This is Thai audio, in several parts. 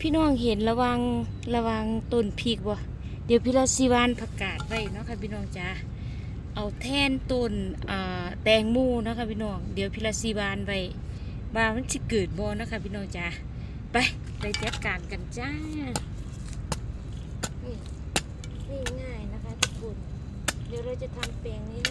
พี่น้องเห็นระวังระวังต้นพริกบ่เดี๋ยวพี่ลาสิวานประกาศไว้เนาะค่ะพี่น้องจ้าเอาแท่นต้นแตงโมเนาะค่ะพี่น้องเดี๋ยวพี่ลาสิวานไว้ว่ามันสิเกิดบ่เนาะค่ะพี่น้องจ้าไปไปจัดการกันจ้านี่ง่ายนะคะทุกคนเดี๋ยวเราจะทำแปลงนี้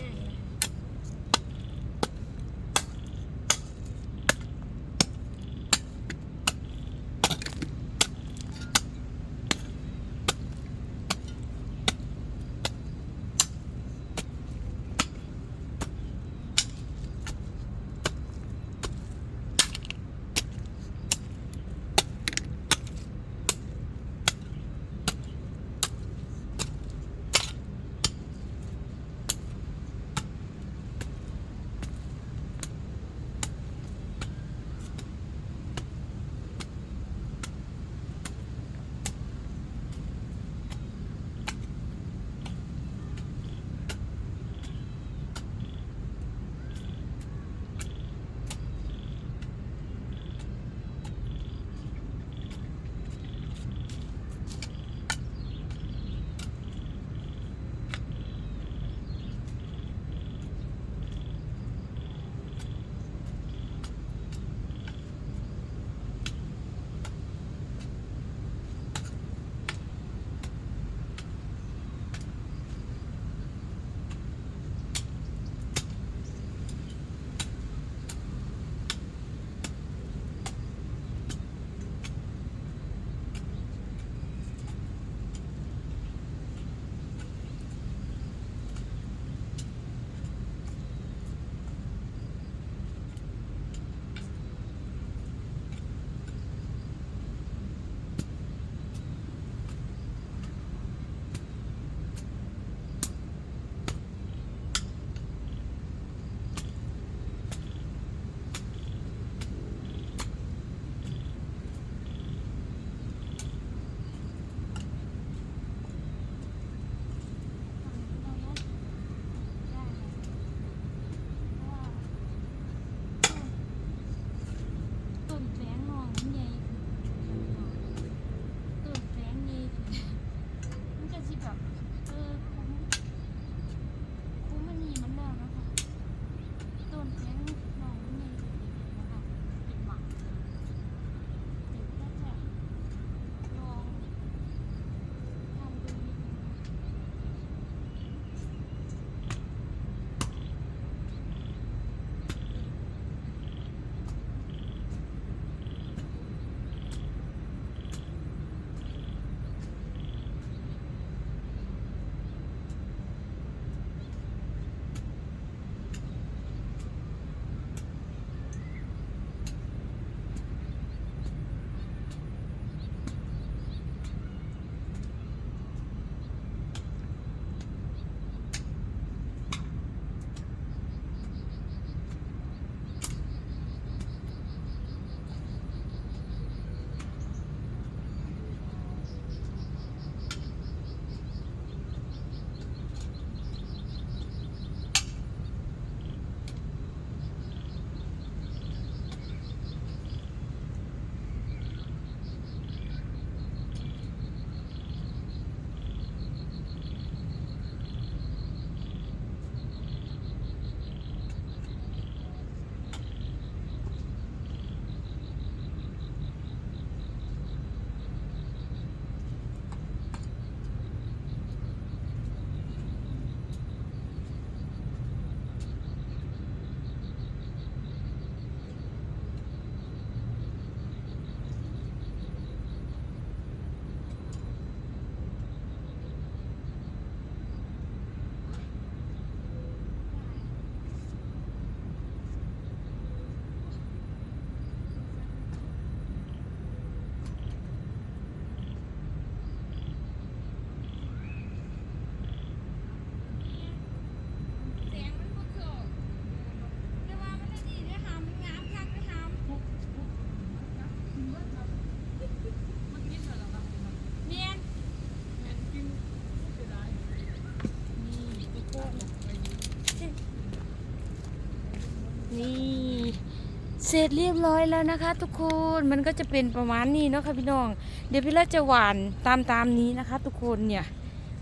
เสร็จเรียบร้อยแล้วนะคะ ทุกคนมันก็จะเป็นประมาณนี้เนาะค่ะพี่น้อง เดี๋ยวพี่ละจะหวานตามตามนี้นะคะ ทุกคนเนี่ย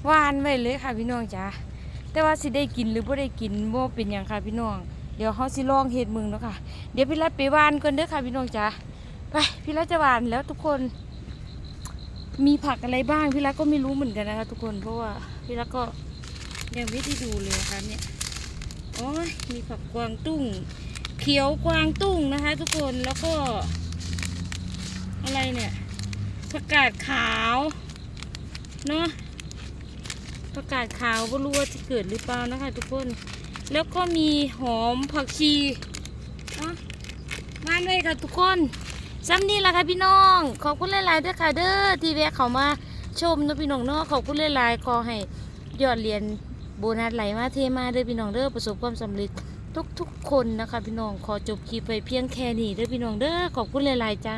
หวานไว้เลยค่ะพี่น้องจ้าแต่ว่าสิได้กินหรือบ่ได้กินบ่เป็นยังค่ะพี่น้อง เดี๋ยวเขาสิลองเฮ็ดมึงเนาะค่ะ เดี๋ยวพี่ละไปหวานก่อนเด้อค่ะพี่น้องจ้าไปพี่ละจะหวานแล้วทุกคน มีผักอะไรบ้างพี่ละก็ไม่รู้เหมือนกันนะคะ ทุกคนเพราะว่าพี่ละก็ยังไม่ได้ดูเลยนะคะเนี่ย โอ้ยมีผักกวางตุ้ง เขียวกวางตุ้งนะคะ ทุกคนแล้วก็ อะไรเนี่ยผักกาดขาวเนาะผักกาดขาวไม่รู้ว่าจะเกิดหรือเปล่านะคะ ทุกคน แล้วก็มีหอมผักชีเนาะมาเลยค่ะทุกคนซ้ำนี่แหละค่ะพี่น้อง ขอบคุณหลายๆด้วยค่ะเด้อที่แวะเขามาชมนะพี่น้องเนาะขอบคุณหลายๆขอให้ยอดเหรียญ บนัสไหลมาเทมาเด้อพี่น้องเด้อประสบความสำเร็จทุกๆคนนะคะพี่น้องขอจบคลิปไปเพียงแค่นี้เด้อพี่น้องเด้อขอบคุณหลายๆจ้า